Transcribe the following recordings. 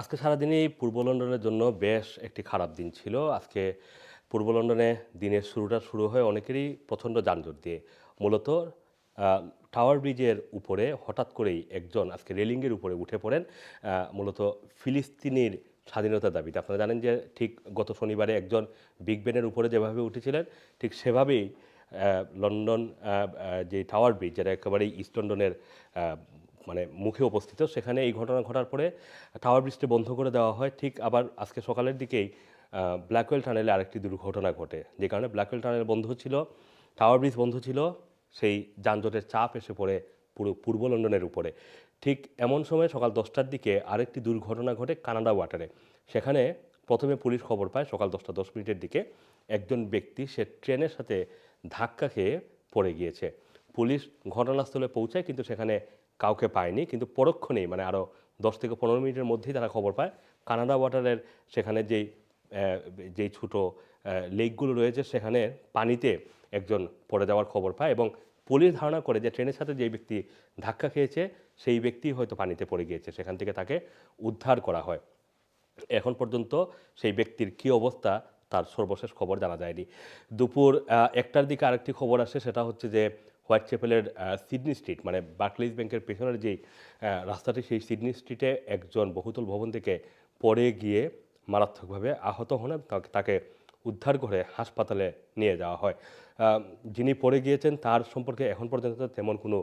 আজকে সারাদিনই পূর্ব লন্ডনের জন্য বেশ একটি খারাপ দিন ছিল। আজকে পূর্ব লন্ডনে দিনের শুরুটা শুরু হয় অনেকেরই প্রচণ্ড যানজট দিয়ে। মূলত টাওয়ার ব্রিজের উপরে হঠাৎ করেই একজন আজকে রেলিংয়ের উপরে উঠে পড়েন মূলত ফিলিস্তিনির স্বাধীনতার দাবিতে। আপনারা জানেন যে ঠিক গত শনিবারে একজন বিগ বেনের উপরে যেভাবে উঠেছিলেন, ঠিক সেভাবেই লন্ডন যে টাওয়ার ব্রিজ, যেটা একেবারেই ইস্ট লন্ডনের মানে মুখে উপস্থিত। সেখানে এই ঘটনা ঘটার পরে টাওয়ার ব্রিজটি বন্ধ করে দেওয়া হয়। ঠিক আবার আজকে সকালের দিকেই ব্ল্যাকওয়েল টানেলে আরেকটি দুর্ঘটনা ঘটে। যে কারণে ব্ল্যাকওয়েল টানেল বন্ধ ছিল, টাওয়ার ব্রিজ বন্ধ ছিল, সেই যানজটের চাপ এসে পড়ে পুরো, পূর্ব লন্ডনের উপরে। ঠিক এমন সময় সকাল দশটার দিকে আরেকটি দুর্ঘটনা ঘটে কানাডা ওয়াটারে। সেখানে প্রথমে পুলিশ খবর পায় সকাল দশটা দশ মিনিটের দিকে একজন ব্যক্তি সে ট্রেনের সাথে ধাক্কা খেয়ে পড়ে গিয়েছে। পুলিশ ঘটনাস্থলে পৌঁছায়, কিন্তু সেখানে কাউকে পায়নি, কিন্তু পরক্ষণেই মানে আরও দশ থেকে পনেরো মিনিটের মধ্যেই তারা খবর পায়। কানাডা ওয়াটারের সেখানে যেই যেই ছোটো লেকগুলো রয়েছে, সেখানে পানিতে একজন পড়ে যাওয়ার খবর পায় এবং পুলিশ ধারণা করে যে ট্রেনের সাথে যেই ব্যক্তি ধাক্কা খেয়েছে, সেই ব্যক্তি হয়তো পানিতে পড়ে গিয়েছে। সেখান থেকে তাকে উদ্ধার করা হয়। এখন পর্যন্ত সেই ব্যক্তির কী অবস্থা, তার সর্বশেষ খবর জানা যায়নি। দুপুর একটার দিকে আরেকটি খবর আসে, সেটা হচ্ছে যে হোয়াইট চ্যাপেলের সিডনি স্ট্রিট মানে বার্কলিজ ব্যাংকের পেছনের যেই রাস্তাটি, সেই সিডনি স্ট্রিটে একজন বহুতল ভবন থেকে পড়ে গিয়ে মারাত্মকভাবে আহত হন তাকে উদ্ধার করে হাসপাতালে নিয়ে যাওয়া হয়। যিনি পড়ে গিয়েছেন, তার সম্পর্কে এখন পর্যন্ত তেমন কোনো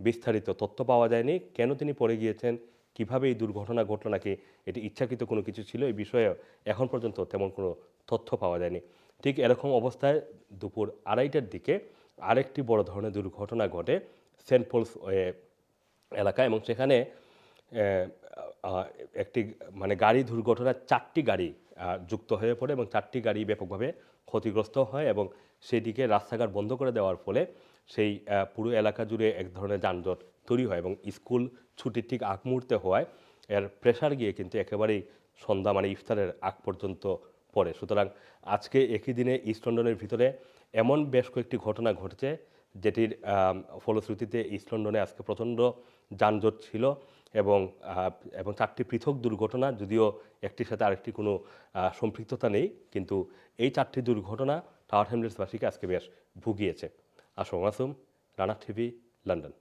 বিস্তারিত তথ্য পাওয়া যায়নি। কেন তিনি পড়ে গিয়েছেন? কীভাবে এই দুর্ঘটনা ঘটলো নাকি? এটি ইচ্ছাকৃত কোনো কিছু ছিল? এই বিষয়ে এখন পর্যন্ত তেমন কোনো তথ্য পাওয়া যায়নি। ঠিক এরকম অবস্থায় দুপুর আড়াইটার দিকে আরেকটি বড় ধরনের দুর্ঘটনা ঘটে সেন্ট পলস ওয়ে এলাকায় এবং সেখানে একটি মানে গাড়ি দুর্ঘটনায় চারটি গাড়ি যুক্ত হয়ে পড়ে এবং চারটি গাড়ি ব্যাপকভাবে ক্ষতিগ্রস্ত হয় এবং সেদিকে রাস্তাঘাট বন্ধ করে দেওয়ার ফলে সেই পুরো এলাকা জুড়ে এক ধরনের যানজট তৈরি হয় এবং স্কুল ছুটির ঠিক আগ মুহূর্তে হওয়ায় এর প্রেশার গিয়ে কিন্তু একেবারেই সন্ধ্যা মানে ইফতারের আগ পর্যন্ত পড়ে সুতরাং আজকে একই দিনে ইস্ট লন্ডনের ভিতরে এমন বেশ কয়েকটি ঘটনা ঘটছে, যেটির ফলশ্রুতিতে ইস্ট লন্ডনে আজকে প্রচণ্ড যানজট ছিল এবং এবং চারটি পৃথক দুর্ঘটনা, যদিও একটির সাথে আরেকটি কোনো সম্পৃক্ততা নেই, কিন্তু এই চারটি দুর্ঘটনা টাওয়ার হ্যামলেটসবাসীকে আজকে বেশ ভুগিয়েছে। Assam আসুম Rana TV, London.